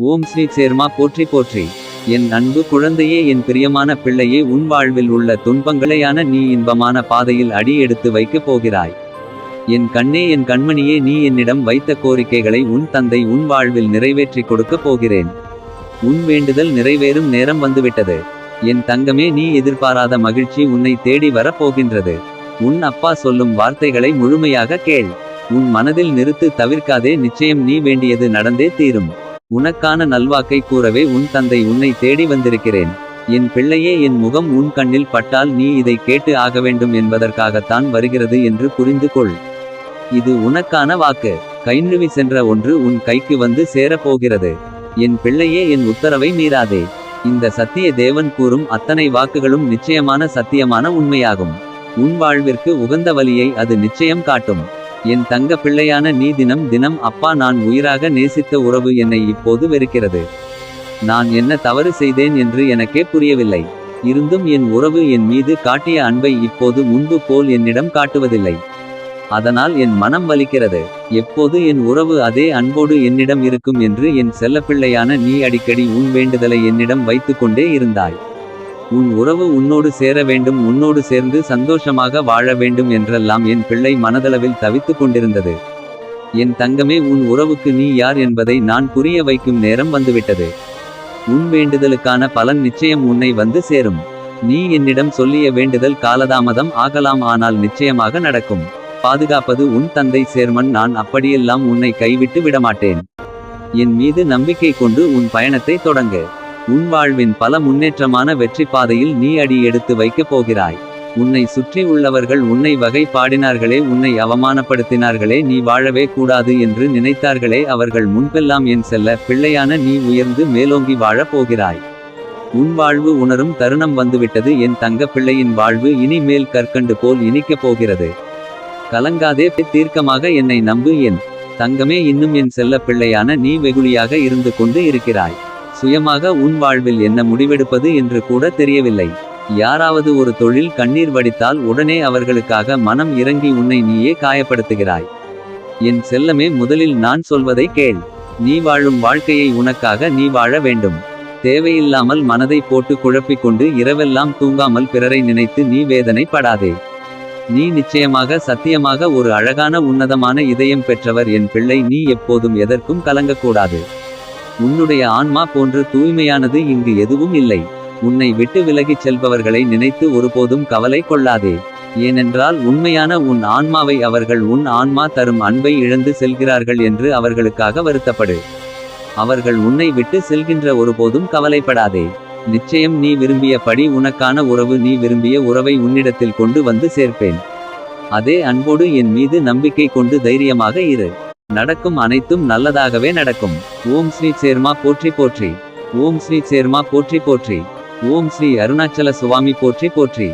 ஓம் ஸ்ரீ சேர்மா போற்றி போற்றி. என் அன்பு குழந்தையே என் பிரியமான பிள்ளையே உன் வாழ்வில் உள்ள துன்பங்களையான நீ இன்பமான பாதையில் அடி எடுத்து வைக்கப் போகிறாய். என் கண்ணே என் கண்மணியே நீ என்னிடம் வைத்த கோரிக்கைகளை உன் தந்தை உன் வாழ்வில் நிறைவேற்றிக் கொடுக்கப் போகிறேன். உன் வேண்டுதல் நிறைவேறும் நேரம் வந்துவிட்டது. என் தங்கமே நீ எதிர்பாராத மகிழ்ச்சி உன்னை தேடி வரப் போகின்றது. உன் அப்பா சொல்லும் வார்த்தைகளை முழுமையாக கேள். உன் மனதில் நிறுத்து தவிர்க்காதே நிச்சயம் நீ வேண்டியது நடந்தே தீரும். உனக்கான நல்வாக்கை கூறவே உன் தந்தை உன்னை தேடி வந்திருக்கிறேன். என் பிள்ளையே என் முகம் உன் கண்ணில் பட்டால் நீ இதை கேட்டு ஆக வேண்டும் என்பதற்காகத்தான் வருகிறது என்று புரிந்து கொள். இது உனக்கான வாக்கு. கைநழுவி சென்ற ஒன்று உன் கைக்கு வந்து சேரப்போகிறது. என் பிள்ளையே என் உத்தரவை மீறாதே. இந்த சத்திய தேவன் கூறும் அத்தனை வாக்குகளும் நிச்சயமான சத்தியமான உண்மையாகும். உன் வாழ்விற்கு உகந்த வழியை அது நிச்சயம் காட்டும். என் தங்க பிள்ளையான நீ தினம் தினம் அப்பா நான் உயிராக நேசித்த உறவு என்னை இப்போது வெறுக்கிறது. நான் என்ன தவறு செய்தேன் என்று எனக்கே புரியவில்லை. இருந்தும் என் உறவு என் மீது காட்டிய அன்பை இப்போது முன்பு போல் என்னிடம் காட்டுவதில்லை. அதனால் என் மனம் வலிக்கிறது. எப்போது என் உறவு அதே அன்போடு என்னிடம் இருக்கும் என்று என் செல்லப்பிள்ளையான நீ அடிக்கடி உன் வேண்டுதலை என்னிடம் வைத்துக்கொண்டே இருந்தாய். உன் உறவு உன்னோடு சேர வேண்டும் உன்னோடு சேர்ந்து சந்தோஷமாக வாழ வேண்டும் என்றெல்லாம் என் பிள்ளை மனதளவில் தவித்துக் கொண்டிருந்தது. என் தங்கமே உன் உறவுக்கு நீ யார் என்பதை நான் புரிய வைக்கும் நேரம் வந்துவிட்டது. உன் வேண்டுதலுக்கான பலன் நிச்சயம் உன்னை வந்து சேரும். நீ என்னிடம் சொல்லிய வேண்டுதல் காலதாமதம் ஆகலாம் ஆனால் நிச்சயமாக நடக்கும். பாதுகாப்பது உன் தந்தை சேர்மன் நான் அப்படியெல்லாம் உன்னை கைவிட்டு விடமாட்டேன். என் மீது நம்பிக்கை கொண்டு உன் பயணத்தை தொடங்கு. உன் வாழ்வின் பல முன்னேற்றமான வெற்றி பாதையில் நீ அடி எடுத்து வைக்கப் போகிறாய். உன்னை சுற்றி உள்ளவர்கள் உன்னை வகை பாடினார்களே உன்னை அவமானப்படுத்தினார்களே நீ வாழவே கூடாது என்று நினைத்தார்களே அவர்கள் முன்பெல்லாம் என் செல்ல பிள்ளையான நீ உயர்ந்து மேலோங்கி வாழப் போகிறாய். உன் வாழ்வு உணரும் தருணம் வந்துவிட்டது என் தங்க பிள்ளையின் வாழ்வு இனி மேல் கற்கண்டு போல் இனிக்கப் போகிறது. கலங்காதே தீர்க்கமாக என்னை நம்பு என் தங்கமே இன்னும் என் செல்ல பிள்ளையான நீ வெகுளியாக இருந்து கொண்டு இருக்கிறாய். சுயமாக உன் வாழ்வில் என்ன முடிவெடுப்பது என்று கூட தெரியவில்லை. யாராவது ஒரு தொழில் கண்ணீர் வடித்தால் உடனே அவர்களுக்காக மனம் இறங்கி உன்னை நீயே காயப்படுத்துகிறாய். என் செல்லமே முதலில் நான் சொல்வதை கேள். நீ வாழும் வாழ்க்கையை உனக்காக நீ வாழ வேண்டும். தேவையில்லாமல் மனதை போட்டு குழப்பிக் கொண்டு இரவெல்லாம் தூங்காமல் பிறரை நினைத்து நீ வேதனை படாதே நீ நிச்சயமாக சத்தியமாக ஒரு அழகான உன்னதமான இதயம் பெற்றவர். என் பிள்ளை நீ எப்போதும் எதற்கும் கலங்கக்கூடாது. உன்னுடைய ஆன்மா போன்று தூய்மையானது இங்கு எதுவும் இல்லை. உன்னை விட்டு விலகிச் செல்பவர்களை நினைத்து ஒருபோதும் கவலை கொள்ளாதே. ஏனென்றால் உண்மையான உன் ஆன்மாவை அவர்கள் உன் ஆன்மா தரும் அன்பை இழந்து செல்கிறார்கள் என்று அவர்களுக்காக வருத்தப்படு. அவர்கள் உன்னை விட்டு செல்கின்ற ஒருபோதும் கவலைப்படாதே. நிச்சயம் நீ விரும்பியபடி உனக்கான உறவு நீ விரும்பிய உறவை உன்னிடத்தில் கொண்டு வந்து சேர்ப்பேன். அதே அன்போடு என் மீது நம்பிக்கை கொண்டு தைரியமாக இரு. நடக்கும் அனைத்தும் நல்லதாகவே நடக்கும். ஓம் ஸ்ரீ சேர்மா போற்றி போற்றி. ஓம் ஸ்ரீ சேர்மா போற்றி போற்றி. ஓம் ஸ்ரீ அருணாச்சல சுவாமி போற்றி போற்றி.